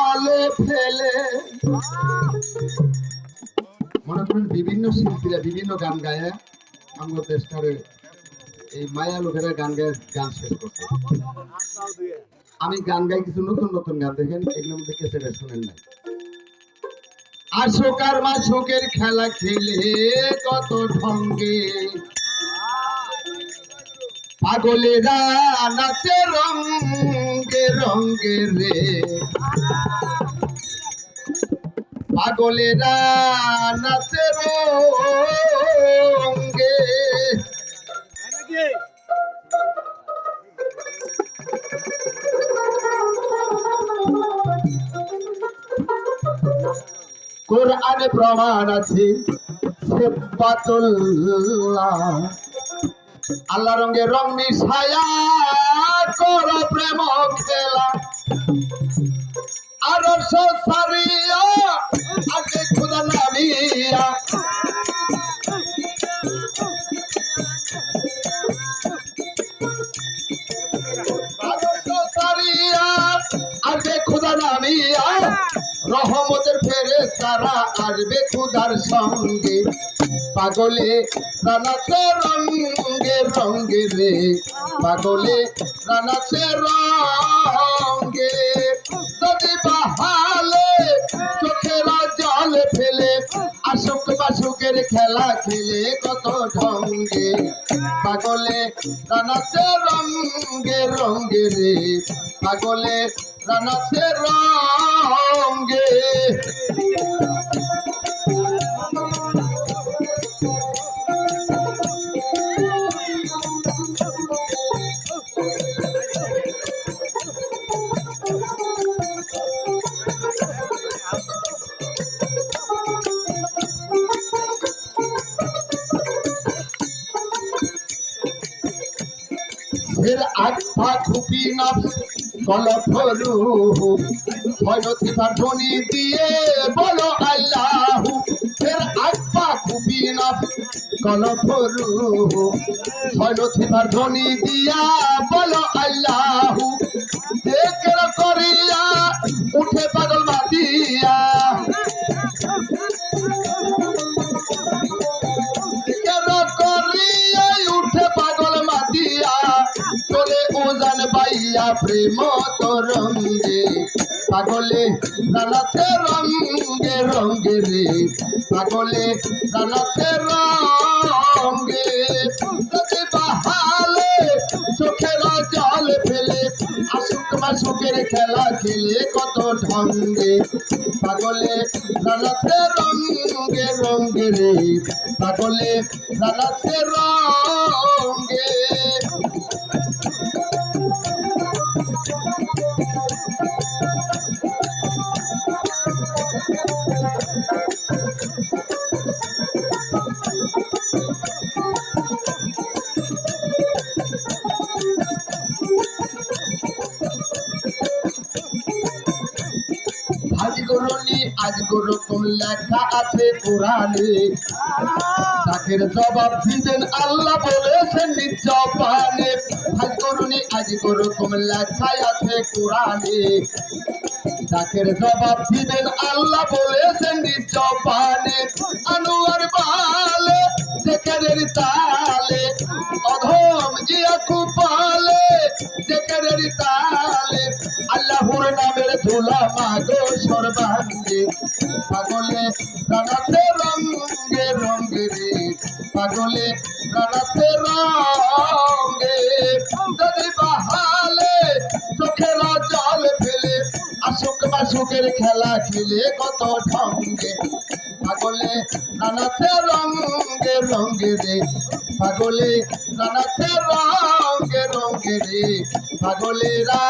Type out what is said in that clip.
জলে ফেলে। মনে করেন বিভিন্ন শিল্পীরা, বিভিন্ন গান গায়ে আমাদের দেশটারে এই মায়া লোকেরা গান গায়ে, গান শেষ করছে। আমি গান গাই কিছু নতুন নতুন গান, দেখেন, এগুলোর মধ্যে কেসেটা শুনেন নাই। আশোক আর মাসুকের খেলা খেলে কত ঢঙ্গে পাগলেরা নাচে রঙ্গে রঙ্গে রে। পাগলেরা নাচে রঙ্গে কোরআনে প্রমাণ আছে সেবাতুল্লাহ আল্লাহ রঙে রং মিশায়া করো প্রেম খেলা আর সারিয়া তারা আসবে খুদার সঙ্গে। পাগলে রানাতে রঙ্গে রঙ্গে রে। পাগলে রানাতে রঙ্গে বাসুকের খেলা খেলে কত ঢঙ্গে। পাগলে রানাতে রঙ্গে রঙ্গে রে। পাগলে রানাতে রঙ্গে। ফের আত্মা খুপি নফস কলপ রূহ ভয়তিফার ধ্বনি দিয়ে বলো আল্লাহ। ফের আত্মা খুপি নফস কলপ রূহ ভয়তিফার ধ্বনি দিয়া বলো আল্লাহ। বাইয়া প্রেম তরঙ্গে, পাগলে রানাতে রঙ্গে রঙ্গে রে। পাগলে রানাতে রঙ্গে বাহালে, চোখের জল ফেলে, আসুক মাসুকের খেলা খেলে কত ঢঙ্গে। পাগলে রানাতে রঙ্গে রঙ্গে রে। পাগলে রানাতে রঙ্গে গরকম লেখা আছে কোরআনে। তাকের জবাব আল্লাহ বলেছেন নির্জবানে আজ লেখা আছে কোরআনে। জবাব আল্লাহ বলেছেন আনোয়ার বালে, জেকারের তালে, অধম জিয়া কুপালে, জেকারের তালে। আল্লাহর নামের ধুলা মাগো পাগলে রানাতে রঙ্গে রঙ্গে রে। পাগলে রানাতে রঙ্গে যদি বাহালে চোখের জল ফেলে। আসুক বাসুকের খেলা খেলে কত ঢঙ্গে। পাগলে নানাতে রঙ্গে রঙ্গে রে। পাগলে নানাতে রঙ্গে রঙ্গে রে। পাগলেরা